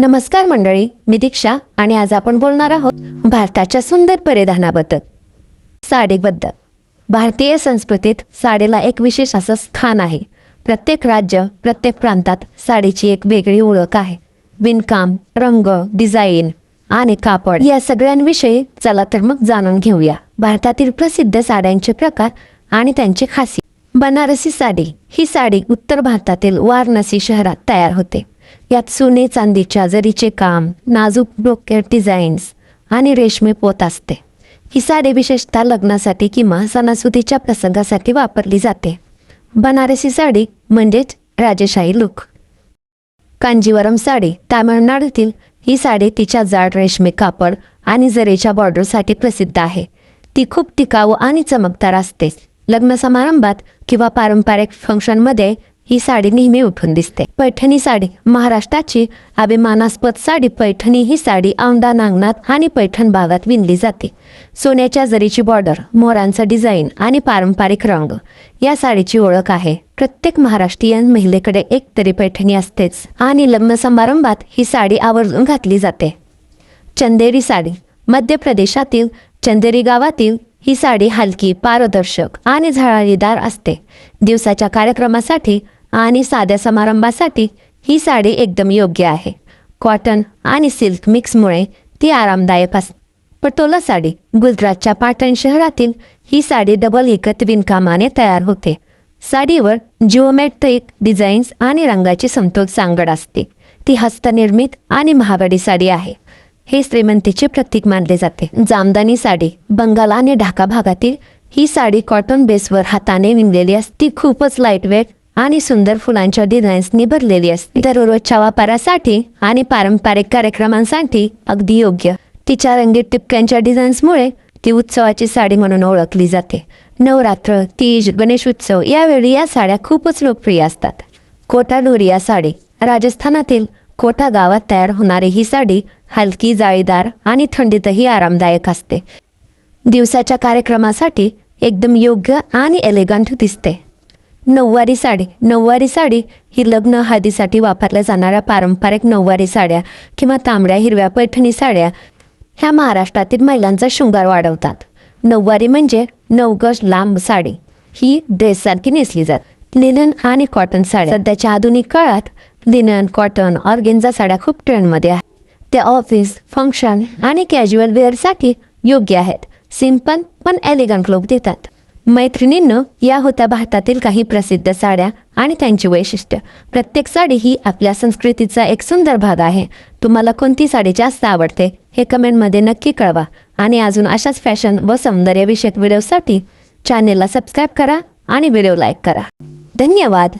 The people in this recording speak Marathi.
नमस्कार मंडळी मी दीक्षा आणि आज आपण बोलणार आहोत भारताच्या सुंदर परिधानाबद्दल. साडीबद्दल भारतीय संस्कृतीत साडीला एक विशेष असं स्थान आहे. प्रत्येक राज्य प्रत्येक प्रांतात साडीची एक वेगळी ओळख आहे. विणकाम रंग डिझाईन आणि कापड या सगळ्यांविषयी चला तर मग जाणून घेऊया. भारतातील प्रसिद्ध साड्यांचे प्रकार आणि त्यांची खासियत. बनारसी साडी ही साडी उत्तर भारतातील वाराणसी शहरात तयार होते. यात सोने चांदीच्या जरीचे काम नाजूक डोक्यात डिझाईन्स आणि रेशमी पोत असते. ही साडी विशेषतः लग्नासाठी किंवा सणासुदीच्या प्रसंगासाठी वापरली जाते. बनारसी साडी म्हणजेच राजेशाही लुक कांजीवरम साडी तामिळनाडूतील ही साडी तिच्या जाड रेशमी कापड आणि जरीच्या बॉर्डरसाठी प्रसिद्ध आहे. ती खूप टिकाऊ आणि चमकदार असते. लग्न समारंभात किंवा पारंपरिक फंक्शनमध्ये ही साडी नेहमी उठून दिसते. पैठणी साडी. महाराष्ट्राची अभिमानास्पद साडी. पैठणी ही साडी औंदा नांगणात आणि पैठण भागात विणली जाते. सोन्याच्या जरीची बॉर्डर मोरांचा डिझाईन आणि पारंपरिक रंग. या साडीची ओळख आहे. प्रत्येक महाराष्ट्रीयन महिलेकडे एक तरी पैठणी असतेच आणि लग्न समारंभात ही साडी आवर्जून घातली जाते. चंदेरी साडी. मध्य प्रदेशातील चंदेरी गावातील ही साडी हलकी पारदर्शक आणि झळाळीदार असते. दिवसाच्या कार्यक्रमासाठी आणि साध्या समारंभासाठी ही साडी एकदम योग्य आहे. कॉटन आणि सिल्क मिक्समुळे ती आरामदायक असते पटोला साडी गुजरातच्या पाटण शहरातील ही साडी डबल एकत विणकामाने तयार होते. साडीवर जिओमॅट्रिक डिझाईन्स आणि रंगाची समतोल सांगड असते. ती हस्तनिर्मित आणि महागडी साडी आहे. हे श्रीमंतीचे प्रतीक मानले जाते. जामदानी साडी बंगाल आणि ढाका भागातील ही साडी कॉटन बेसवर हाताने विणलेली असते ती खूपच लाईटवेट आणि सुंदर फुलांच्या डिझाईन्सनी भरलेली असते. दररोजच्या वापरासाठी आणि पारंपरिक कार्यक्रमांसाठी अगदी योग्य. तिच्या रंगीत टिपक्यांच्या डिझाईन्समुळे ती उत्सवाची साडी म्हणून ओळखली जाते. नवरात्र तीज गणेश उत्सव यावेळी या साड्या खूपच लोकप्रिय असतात. कोटा डोरिया साडी. राजस्थानातील कोटा गावात तयार होणारी ही साडी हलकी जाळीदार आणि थंडीतही आरामदायक असते. दिवसाच्या कार्यक्रमासाठी एकदम योग्य आणि एलिगंट दिसते. नऊवारी साडी. नऊवारी साडी ही लग्न हळदीसाठी वापरल्या जाणाऱ्या पारंपरिक नऊवारी साड्या किंवा तांबड्या हिरव्या पैठणी साड्या ह्या महाराष्ट्रातील महिलांचा शृंगार वाढवतात. नऊवारी म्हणजे नवगज लांब साडी. ही ड्रेससारखी नेसली जाते. लिनन आणि कॉटन साड्या. सध्याच्या आधुनिक काळात लिनन कॉटन ऑर्गेन्झा साड्या खूप ट्रेंडमध्ये आहेत. त्या ऑफिस फंक्शन आणि कॅज्युअल वेअरसाठी योग्य आहेत. सिंपल पण एलिगंट लुक देतात. मैत्रिणींनो या होत्या भारतातील काही प्रसिद्ध साड्या आणि त्यांची वैशिष्ट्य. प्रत्येक साडी ही आपल्या संस्कृतीचा एक सुंदर भाग आहे. तुम्हाला कोणती साडी जास्त आवडते हे कमेंटमध्ये नक्की कळवा. आणि अजून अशाच फॅशन व सौंदर्यविषयक व्हिडिओसाठी चॅनेलला सबस्क्राईब करा आणि व्हिडिओ लाईक करा. धन्यवाद!